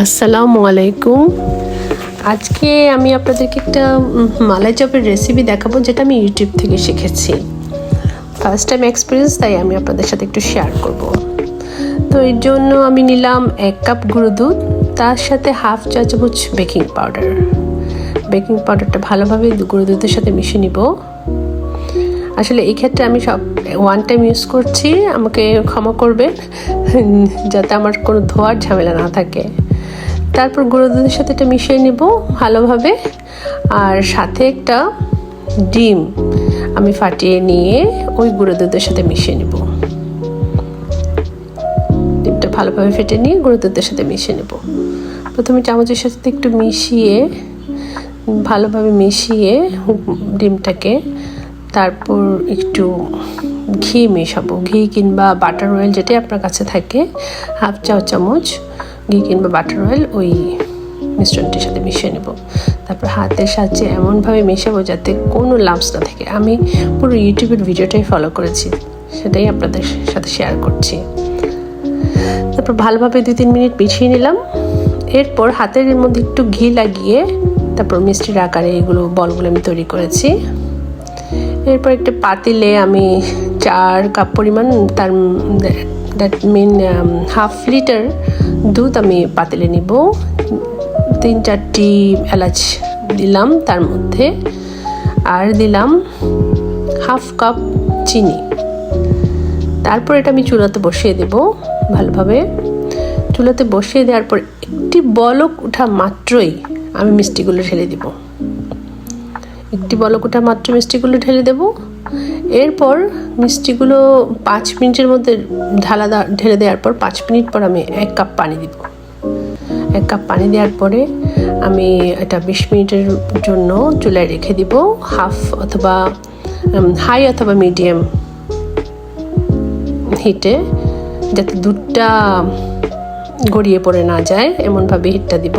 আসসালামু আলাইকুম। আজকে আমি আপনাদেরকে একটা মালাই চপের রেসিপি দেখাবো যেটা আমি ইউটিউব থেকে শিখেছি। ফার্স্ট টাইম এক্সপিরিয়েন্স তাই আমি আপনাদের সাথে একটু শেয়ার করব। তো এর জন্য আমি নিলাম এক কাপ গুঁড়ো দুধ, তার সাথে হাফ চা চামচ বেকিং পাউডার বেকিং পাউডারটা ভালোভাবে গুঁড়ো দুধের সাথে মিশিয়ে নিব। আসলে এই ক্ষেত্রে আমি সব ওয়ান টাইম ইউজ করছি, আমাকে ক্ষমা করবে যাতে আমার কোনো ধোয়ার ঝামেলা না থাকে। তারপর গুঁড়ো দুধের সাথে এটা মিশিয়ে নেব ভালোভাবে। আর সাথে একটা ডিম আমি ফাটিয়ে নিয়ে ওই গুঁড়ো দুধের সাথে মিশিয়ে নেব। ডিমটা ভালোভাবে ফেটে নিয়ে গুঁড়ো দুধের সাথে মিশিয়ে নেব। প্রথমে চামচের সাথে একটু মিশিয়ে, ভালোভাবে মিশিয়ে ডিমটাকে তারপর একটু ঘি মেশাবো। ঘি কিংবা বাটার অয়েল যেটাই আপনার কাছে থাকে হাফ চা চামচ ঘি কিংবা বাটার অয়েল ওই মিশ্রণটির সাথে মিশিয়ে নেব। তারপর হাতের সাহায্যে এমনভাবে মেশাবো যাতে কোনো লাভস না থাকে। আমি পুরো ইউটিউবের ভিডিওটাই ফলো করেছি, সেটাই আপনাদের সাথে শেয়ার করছি। তারপর ভালোভাবে দুই তিন মিনিট মিশিয়ে নিলাম। এরপর হাতের মধ্যে একটু ঘি লাগিয়ে তারপর মিষ্টির আকারে এগুলো বলগুলো আমি তৈরি করেছি। এরপর একটা পাতিলে আমি চার কাপ পরিমাণ তার দ্যাট মিন হাফ লিটার দুধ আমি পাতিলে নিব। তিন চারটি এলাচ দিলাম তার মধ্যে। আর দিলাম হাফ কাপ চিনি। তারপর এটা আমি চুলাতে বসিয়ে দেব ভালোভাবে। চুলাতে বসিয়ে দেওয়ার পর একটি বলক ওঠা মাত্রই আমি মিষ্টিগুলো ঢেলে দিব। একটি বলক ওঠা মাত্র মিষ্টিগুলো ঢেলে দেব। এরপর মিষ্টিগুলো পাঁচ মিনিটের মধ্যে ঢালা ঢেলে দেওয়ার পর পাঁচ মিনিট পর আমি এক কাপ পানি দিব। এক কাপ পানি দেওয়ার পরে আমি এটা বিশ মিনিটের জন্য চুলায় রেখে দিব, হাফ অথবা হাই অথবা মিডিয়াম হিটে, যাতে দুধটা গড়িয়ে পড়ে না যায়, এমনভাবে হিটটা দিব।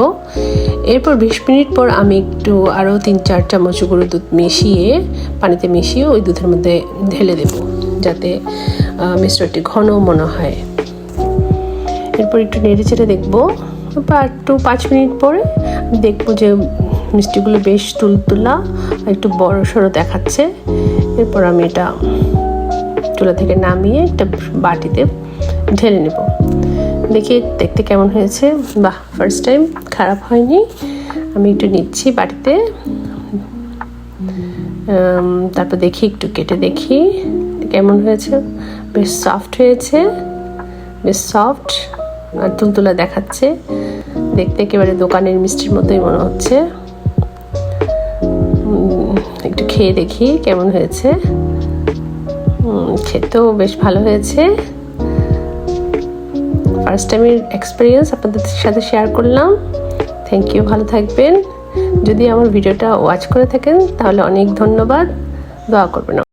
এরপর বিশ মিনিট পর আমি একটু আরও তিন, চার চামচ গুঁড়ো দুধ মিশিয়ে, পানিতে মিশিয়ে ওই দুধের মধ্যে ঢেলে দেব, যাতে মিশ্রটি ঘন মনে হয়। এরপর একটু নেড়ে চেড়ে দেখব একটু পাঁচ মিনিট পরে দেখব যে মিষ্টিগুলো বেশ তুলতুলা, একটু বড় সড়ো দেখাচ্ছে। এরপর আমি এটা চুলা থেকে নামিয়ে একটা বাটিতে ঢেলে নেব। দেখি, দেখতে কেমন হয়েছে? বাহ ফার্স্ট টাইম খারাপ হয়নি। আমি একটু নিচ্ছি বাড়িতে। তারপর দেখি, একটু কেটে দেখি। কেমন হয়েছে? বেশ সফট হয়েছে। বেশ সফট আর তুলতুলা দেখাচ্ছে। দেখতে একেবারে দোকানের মিষ্টির মতোই মনে হচ্ছে। একটু খেয়ে দেখি কেমন হয়েছে। খেতেও বেশ ভালো হয়েছে। ফার্স্ট টাইমের এক্সপিরিয়েন্স আপনাদের সাথে শেয়ার করলাম। থ্যাংক ইউ ভালো থাকবেন। যদি আমার ভিডিওটা ওয়াচ করে থাকেন, তাহলে অনেক ধন্যবাদ। দোয়া করবেন